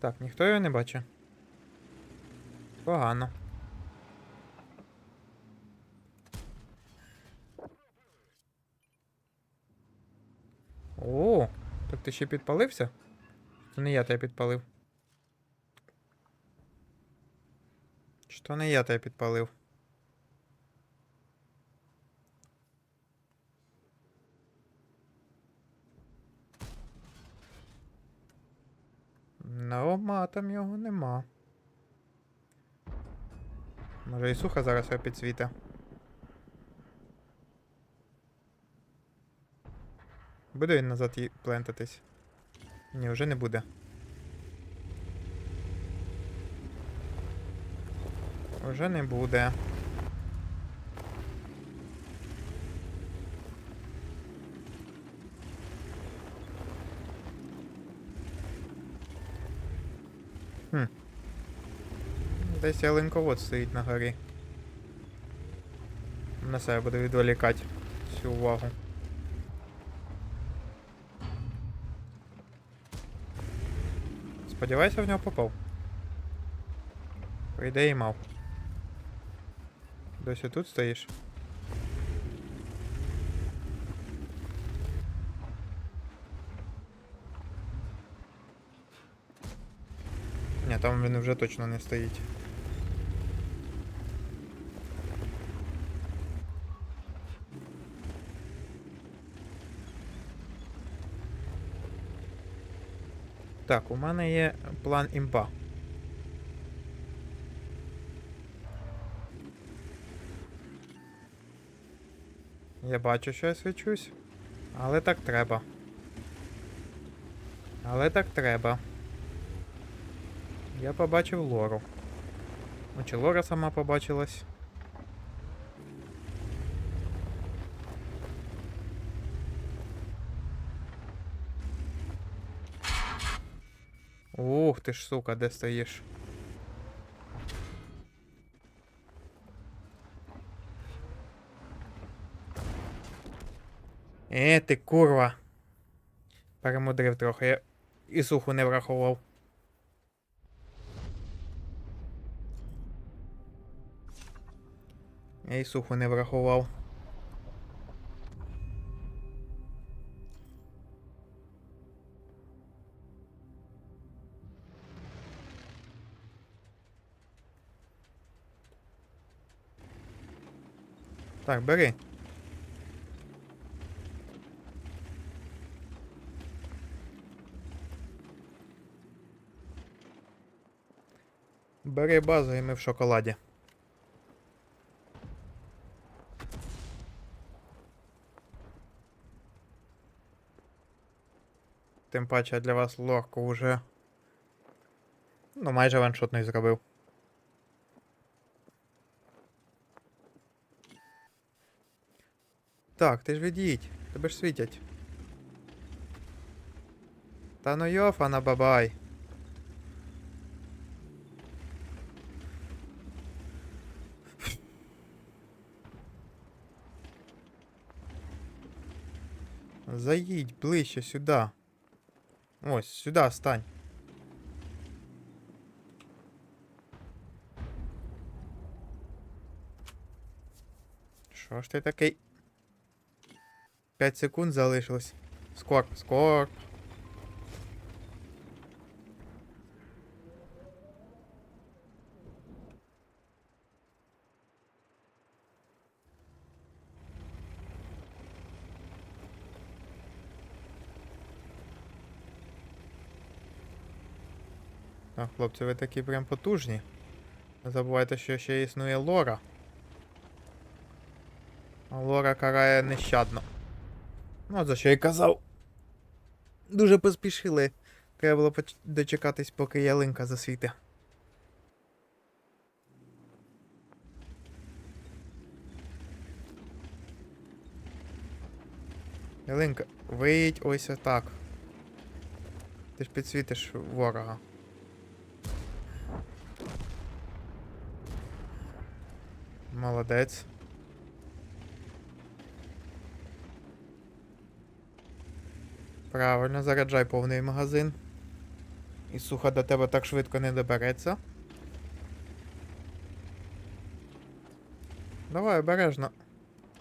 Так, ніхто його не бачить. Погано. О, так ти ще підпалився? Це не я тебе підпалив. То не я тебе підпалив? Ну, ма, там його нема. Може і суха зараз його підсвіта. Буде він назад плентатись? Ні, вже не буде. Уже не буде. Хм. Десь ялинковод стоїть на горі. На себе буде відволікати всю увагу. Сподіваюся, в нього попав. По ідеї мав. Досі тут стоїш? Там він вже точно не стоїть. Так, у мене є план імпа. Я бачу, що я свічусь, але так треба. Але так треба. Я побачив Лору. Ну, чи Лора сама побачилась? Ух ти ж, сука, де стоїш? Е, ти курва. Перемудрив трохи. Я і суху не врахував. Я і суху не врахував. Так, бери. Бери базу і ми в шоколаді. Тим паче для вас лорку вже. Ну, майже ваншотний зробив. Так, ти ж від'їдь, тебе ж світять. Та ну йофана бабай. Заїдь ближче сюди. Ось, сюди стань. Що ж ти такий? 5 секунд залишилось. Скорп, скорп. Хлопці, ви такі прям потужні. Не забувайте, що ще існує лора. А лора карає нещадно. Ну, за що я казав. Дуже поспішили. Треба було дочекатись, поки ялинка засвіти. Ялинка, виїдь ось отак. Ти ж підсвітиш ворога. Молодець. Правильно, заряджай повний магазин. І суха до тебе так швидко не добереться. Давай обережно.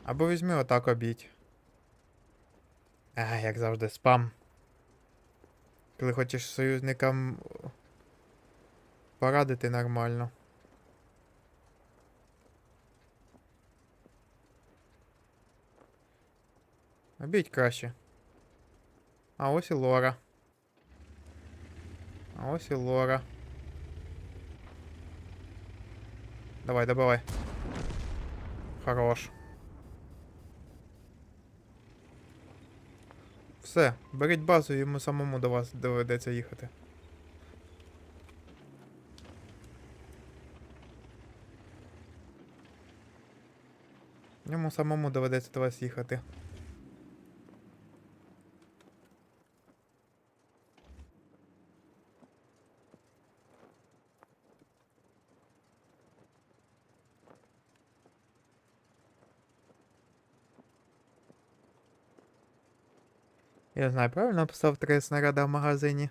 Або візьми отак обідь. А, як завжди, спам. Коли хочеш союзникам порадити нормально. Обідь краще. А ось і Лора. А ось і Лора. Давай, добивай. Хорош. Все, беріть базу, йому самому до вас доведеться їхати. Йому самому доведеться до вас їхати. Я знаю, правильно написав три снаряда в магазині.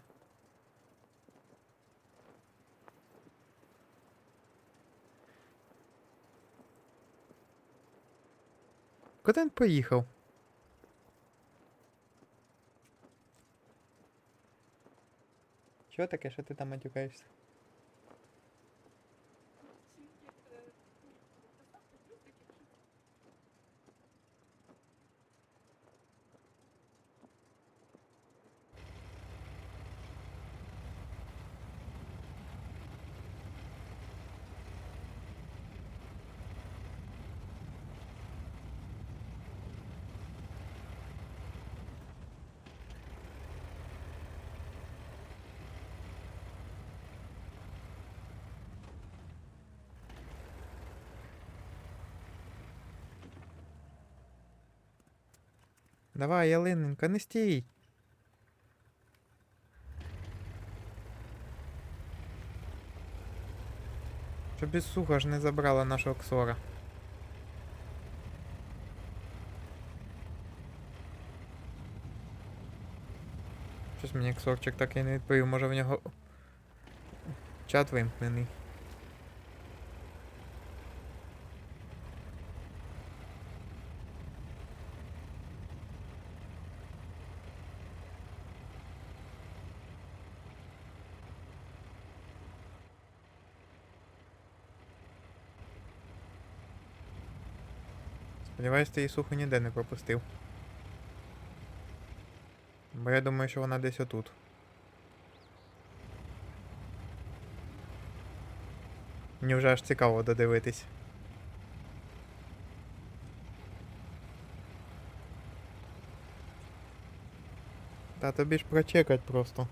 Куди він поїхав? Що таке, що ти там матюкаєшся? Давай, ялиненька, не стій. Щоб суха ж не забрала нашого ксора. Щось мені ксорчик так і не відповів, може в нього чат вимкнений. Сподіваюсь, ти її суху ніде не пропустив. Бо я думаю, що вона десь отут. Мені вже аж цікаво додивитись. Та тобі ж прочекать просто.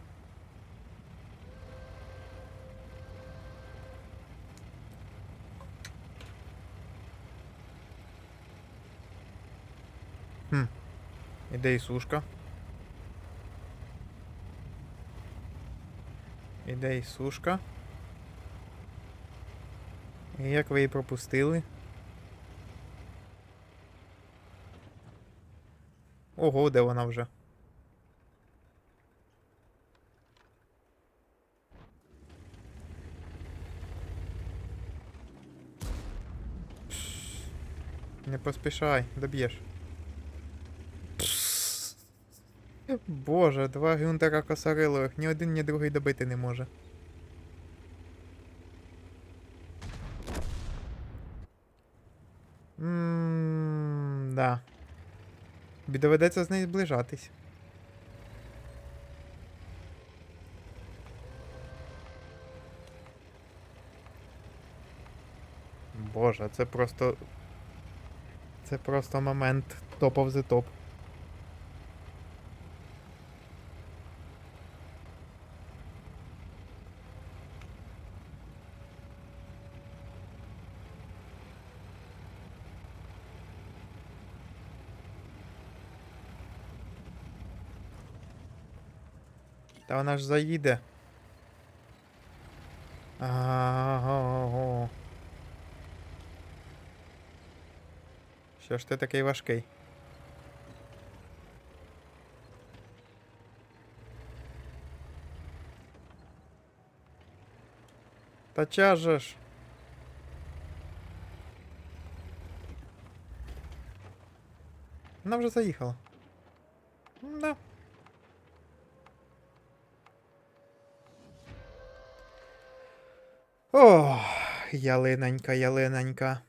Хм. Іде і сушка. Іде і сушка. І як ви її пропустили? Ого, де вона вже? Не поспішай, доб'єш. Боже, два гюнтера косарилових, ні один, ні другий добити не може. Ммм, да. Доведеться з нею зближатись. Боже, це просто. Це просто момент top of the top. Та вона ж заїде. Аго. Що ж ти такий важкий? Та чаже ж. Вона вже заїхала. О, ялинонька, ялинонька.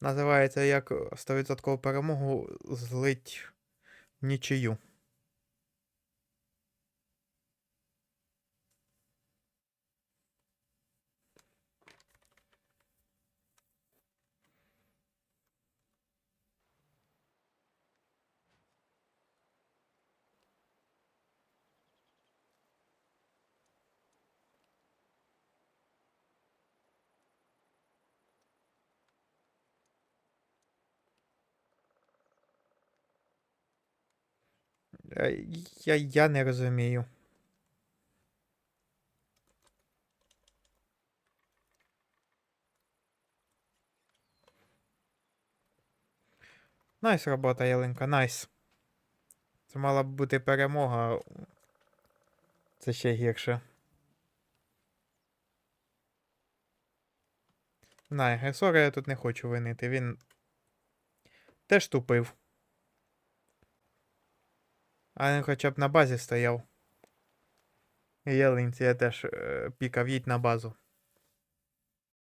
Називається як 100% перемогу злить нічию. Я, я не розумію. Найс робота, Ялинка, найс. Це мала б бути перемога. Це ще гірше. На, агресора я тут не хочу винити. Він теж тупив. А він хоча б на базі стояв. Ялинці я теж е, пікав їдь на базу.